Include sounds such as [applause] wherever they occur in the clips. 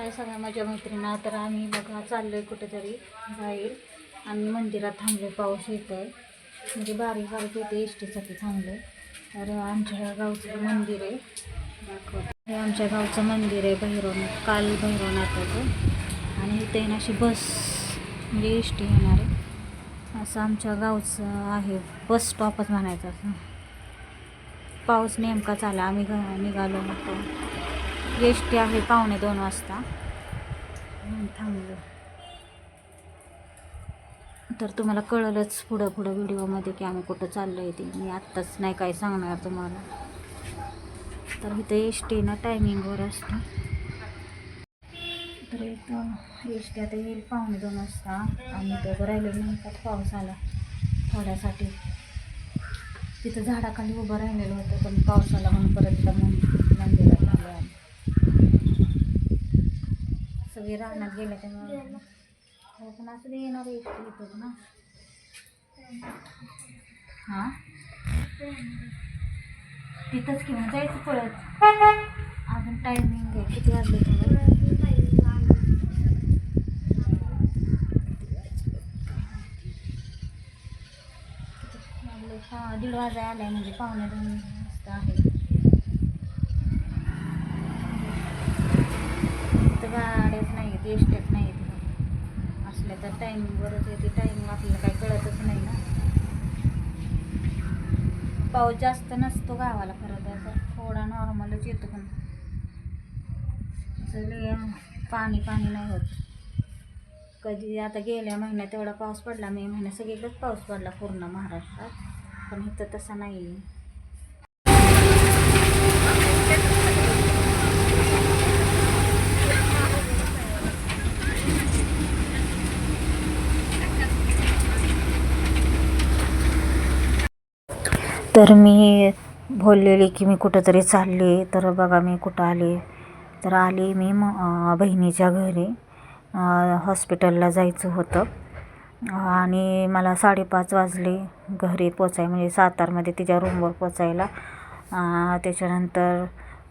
हाय सगळ्या माझ्या मैत्रिणा. तर आम्ही बघा चाललो आहे कुठेतरी जाईल आणि मंदिरात थांबले पाऊस येतो आहे म्हणजे बारीक बारीक येते एस टीसाठी थांबलो तर आमच्या गावचं मंदिर आहे. दाखवते हे आमच्या गावचं मंदिर आहे भैरवनाथ काल भैरवनाथाचं आणि इथे ना अशी बस म्हणजे एस टी येणार आहे. असं आमच्या गावचं आहे बस स्टॉपच म्हणायचं असं. पाऊस नेमकाच आला आम्ही घ- निघालो. होतो एस टी आहे पावणे दोन वाजता. थांबलो. तर तुम्हाला कळलंच पुढं पुढं व्हिडिओमध्ये की आम्ही कुठं चाललो आहे ते. मी आत्ताच नाही काय सांगणार तुम्हाला. तर इथं एस टी ना टायमिंगवर असतं. तर इथं एस टी आता येईल पावणे दोन वाजता. आणि तर राहिलो नेमकाच पाऊस आला थोड्यासाठी. तिथं झाडाखाली उभं राहिलेलं होतं पण पाऊस आला म्हणून परत इथं मंदिरात आलो आम्ही सगळे रानात गेले त्यामुळे हो पण असं येणार टी येतच ना हां. तिथंच किंवा जायचं पळत अजून टायमिंग आहे किती वाजले तुम्हाला दीड वाजा आलाय म्हणजे पावणे दोन वाजता आहे इथं किती नाही आहेत नाही आहेत असल्या तर टायमिंगवरच येते टायमिंग आपल्याला काही कळतच नाही ना. पाऊस जास्त नसतो गावाला खरं तर थोडा नॉर्मलच येतो पण. असं पाणी पाणी नाही होत. कधी आता गेल्या महिन्यात एवढा पाऊस पडला मे महिन्यात सगळीकडेच पाऊस पडला पूर्ण महाराष्ट्रात. पण इथं तसा नाही आहे तर मी बोललेली की मी कुठंतरी चालले. तर बघा मी कुठं आले? तर आले मी म बहिणीच्या घरी. हॉस्पिटलला जायचं होतं. आणि मला साडेपाच वाजले घरी पोचाय म्हणजे सातारमध्ये तिच्या रूमवर पोचायला. त्याच्यानंतर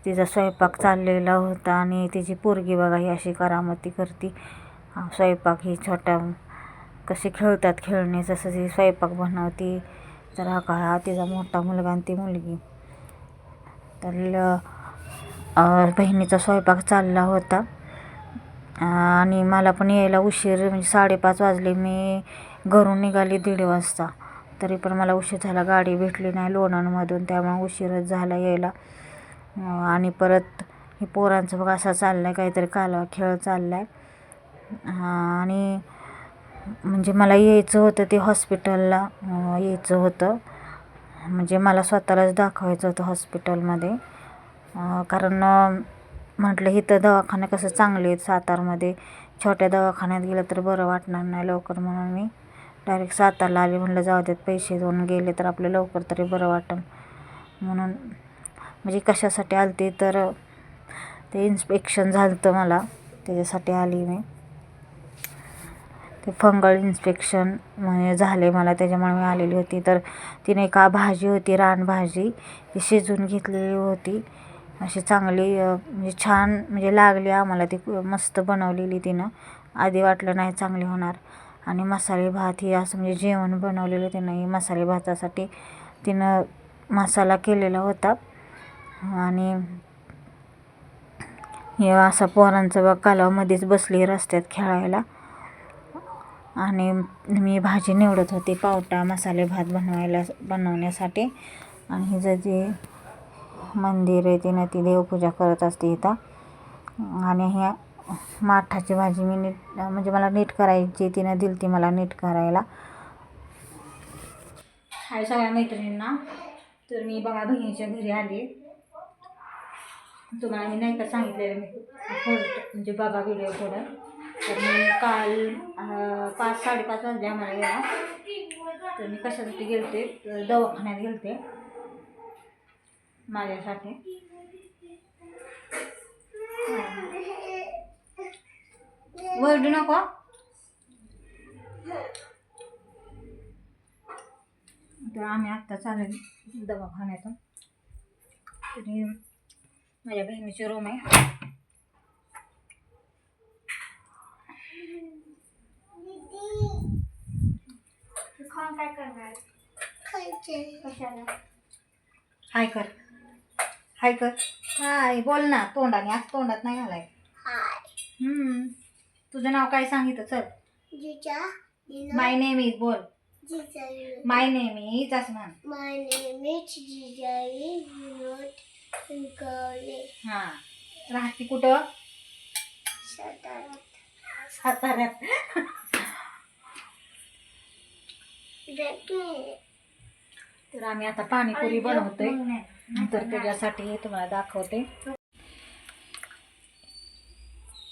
तिचा स्वयंपाक चाललेला होता आणि तिची पोरगी बघा ही अशी करामती करती. स्वयंपाक ही छोट्या कसे खेळतात खेळणे जसं ती स्वयंपाक बनवती. तर हा का हा तिचा मोठा मुलगा आणि ती मुलगी. तर ल- बहिणीचा स्वयंपाक चालला होता. आणि मला पण यायला उशीर म्हणजे साडेपाच वाजले. मी घरून निघाली दीड वाजता. तरी पण मला उशीर झाला. गाडी भेटली नाही लोणंदमधून त्यामुळे उशीरच झाला यायला. आणि परत हे पोरांचं बघ असा चालला आहे काहीतरी कालवा खेळ चालला आहे आणि म्हणजे मला यायचं होतं ते हॉस्पिटलला यायचं होतं. म्हणजे मला स्वतःलाच दाखवायचं होतं हॉस्पिटलमध्ये. कारण म्हटलं इथं दवाखाने कसं चांगले आहेत सातारमध्ये. छोट्या दवाखान्यात गेलं तर बरं वाटणार नाही लवकर म्हणून मी. डायरेक्ट सातारला आले म्हटलं जाऊ देत पैसे देऊन गेले तर आपलं लवकर तरी बरं वाटेल म्हणून म्हणजे कशासाठी आलते तर ते इन्स्पेक्शन झालं होतं मला. त्याच्यासाठी आली मी. ते फंगल इन्स्पेक्शन म्हणजे झाले मला त्याच्यामुळे मी आलेली होती. तर तिने का भाजी होती रानभाजी ती शिजवून घेतलेली होती. अशी चांगली म्हणजे छान म्हणजे लागली आम्हाला. ती मस्त बनवलेली तिनं. आधी वाटलं नाही चांगली होणार. आणि मसाले भात ही असं म्हणजे जेवण बनवलेलं तिनं. ही मसाले भातासाठी तिनं मसाला केलेला होता. आणि हे असा पोरांचं बघ कालावमध्येच बसली रस्त्यात खेळायला. आणि मी भाजी निवडत होते पावटा मसाले भात बनवायला बनवण्यासाठी. आणि हिचं जे मंदिर आहे तिनं ती देवपूजा करत असते इथं. आणि ह्या माठाची भाजी मी नीट म्हणजे मला नीट करायची तिनं दिली ती मला नीट करायला. हाय सगळ्या मैत्रिणींना. तर मी बघा बहिणीच्या घरी आली. तुम्हाला मी नाही का सांगितलेलं मी म्हणजे बघा व्हिडिओ थोडं तर मी काल पाच साडेपाच वाजले आम्हाला यायला. तर मी कशासाठी गेलते? होते दवाखान्यात गेलते. माझ्यासाठी. वरडू नको. तर आम्ही आत्ता चालेल दवाखान्यातून. तरी माझ्या बहिणीची रूम आहे. काय करणार? कशाला? हाय कर. हाय कर. हाय बोल ना तोंडाने. आज तोंडात नाही घालाय हाय. हम्म. तुझं नाव काय सांगितलं चल. जिजा माय नेम इज बोल. जिजा माय नेम इज असं म्हण My name is Jijai Vinod हा. राहते कुठं? Satarat. साताऱ्यात? तर आम्ही आता पाणीपुरी बनवतोय. तर त्याच्यासाठी तुम्हाला दाखवते.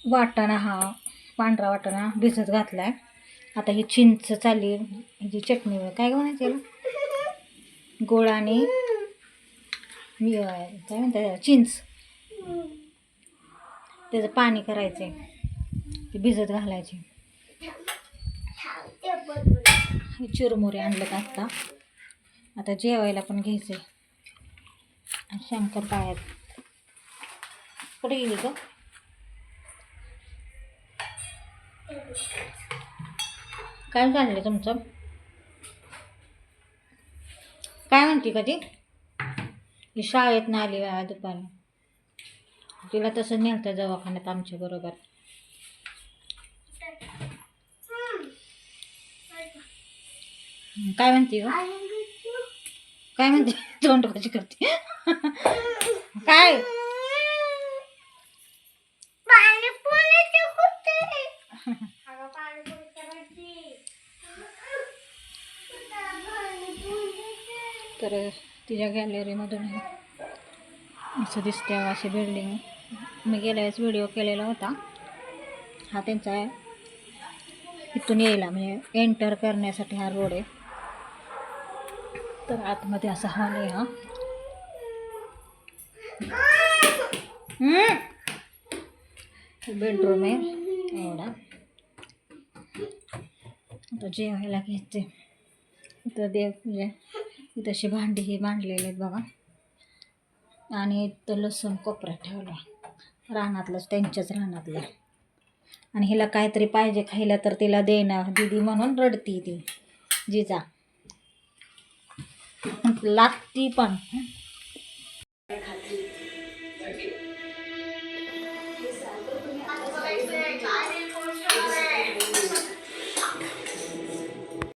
वाटाणा हा पांढरा वाटाणा भिजत घातलाय. आता ही चिंच चालली ह्याची चटणी काय म्हणायचं गोळ आणि मी काय म्हणतात? चिंच. त्याचं पाणी करायचं ते भिजत घालायचे ते बरोबर. हे चिरमुरे आणलं आत्ता. आता जेवायला पण घ्यायचे शंकर पायात कुठे गेली का काय झालं तुमचं? काय म्हणते का ती? ही शाळेत ना आली दुपारी. तिला तसं नेलं दवाखान्यात आमच्या काय म्हणते ग काय म्हणते? [laughs] तोंड कशी करते. काय? तर तिच्या गॅलरीमधून असं दिसते हो, अशी बिल्डिंग मी गेल्या वेळेस व्हिडिओ केलेला होता. हा त्यांचा आहे इथून यायला म्हणजे एंटर करण्यासाठी हा रोड आहे. तर आतमध्ये असा हॉल आहे हा. बेडरूम आहे एवढा. आता जेवायला घ्यायचे इथं देवपूजा इथं अशी भांडी हे मांडलेली आहेत बघा. आणि इथं लसूण कोपरा ठेवला. रानातलंच त्यांच्याच रानातलं. आणि हिला काहीतरी पाहिजे खायला तर तिला देणार दिदी म्हणून रडती ती. जिजा. लागती पण.